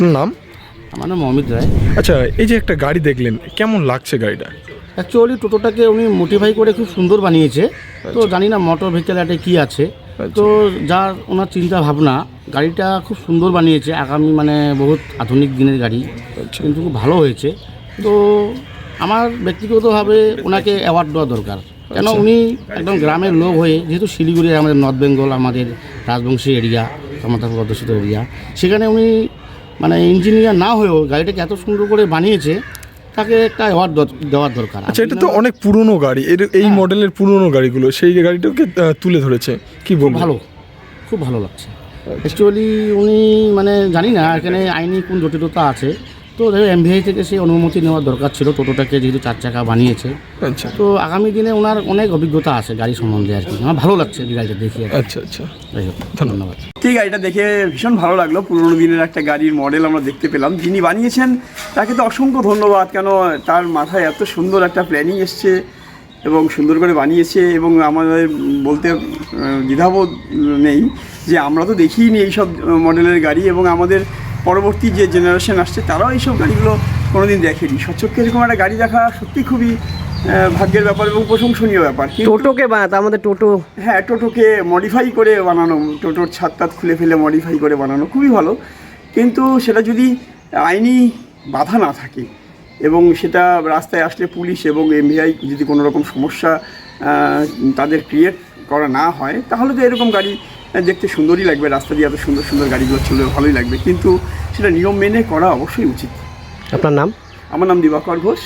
নাম? আমার নাম অমিত রায়। আচ্ছা এই যে একটা গাড়ি দেখলেন কেমন লাগছে গাড়িটা? অ্যাকচুয়ালি টোটোটাকে উনি মোটিফাই করে খুব সুন্দর বানিয়েছে। তো জানি না মোটর ভেহিকেল একটা কী আছে। তো যার ওনার চিন্তা ভাবনা গাড়িটা খুব সুন্দর বানিয়েছে। আগামী মানে বহুত আধুনিক দিনের গাড়ি কিন্তু খুব ভালো হয়েছে। তো আমার ব্যক্তিগতভাবে ওনাকে অ্যাওয়ার্ড দেওয়া দরকার। কেন উনি একদম গ্রামের লোক হয়ে যেহেতু শিলিগুড়ি আমাদের নর্থ বেঙ্গল আমাদের রাজবংশী এরিয়া ক্ষমতাপুর অধ্যুষিত এরিয়া সেখানে উনি মানে ইঞ্জিনিয়ার না হয়েও গাড়িটাকে এত সুন্দর করে বানিয়েছে তাকে একটা অ্যাওয়ার্ড দেওয়ার দরকার। আচ্ছা এটা তো অনেক পুরনো গাড়ি। এর এই মডেলের পুরনো গাড়িগুলো সেই গাড়িটাকে তুলে ধরেছে। কি বলব ভালো খুব ভালো লাগছে। অ্যাকচুয়ালি উনি মানে জানি না এখানে আইনি কোন জটিলতা আছে। তো এমভিআই থেকে সেই অনুমতি নেওয়ার দরকার ছিল টোটোটাকে যেহেতু চার চাকা বানিয়েছে। আচ্ছা। তো আগামী দিনে ওনার অনেক অভিজ্ঞতা আছে গাড়ি সম্বন্ধে আর কি। আমার ভালো লাগছে গাড়িটা দেখি আচ্ছা আচ্ছা। ধন্যবাদ। ঠিক গাড়িটা দেখে ভীষণ ভালো লাগল। পুরোনো দিনের একটা গাড়ির মডেল আমরা দেখতে পেলাম। যিনি বানিয়েছেন, তাকে তো অসংখ্য ধন্যবাদ। কেন, তার মাথায় এত সুন্দর একটা প্ল্যানিং এসছে এবং সুন্দর করে বানিয়েছে এবং আমাদের বলতে দ্বিধাবোধ নেই যে আমরা তো দেখিই নি এইসব মডেলের গাড়ি এবং আমাদের পরবর্তী যে জেনারেশন আসছে, তারাও এইসব গাড়িগুলো কোনোদিন দেখেনি। সচক্ষে এরকম একটা গাড়ি দেখা সত্যি খুবই ভাগ্যের ব্যাপার এবং প্রশংসনীয় ব্যাপার। টোটোকে বানাতে আমাদের টোটো হ্যাঁ টোটোকে মডিফাই করে বানানো টোটোর ছাদ খুলে ফেলে মডিফাই করে বানানো খুবই ভালো। কিন্তু সেটা যদি আইনি বাধা না থাকে এবং সেটা রাস্তায় আসলে পুলিশ এবং এমবিআই যদি কোনো রকম সমস্যা তাদের ক্রিয়েট করা না হয় তাহলে তো এরকম গাড়ি দেখতে সুন্দরই লাগবে রাস্তা দিয়ে এত সুন্দর সুন্দর গাড়িগুলো চলবে ভালোই লাগবে। কিন্তু সেটা নিয়ম মেনে করা অবশ্যই উচিত। আপনার নাম? আমার নাম দিবাকর ঘোষ।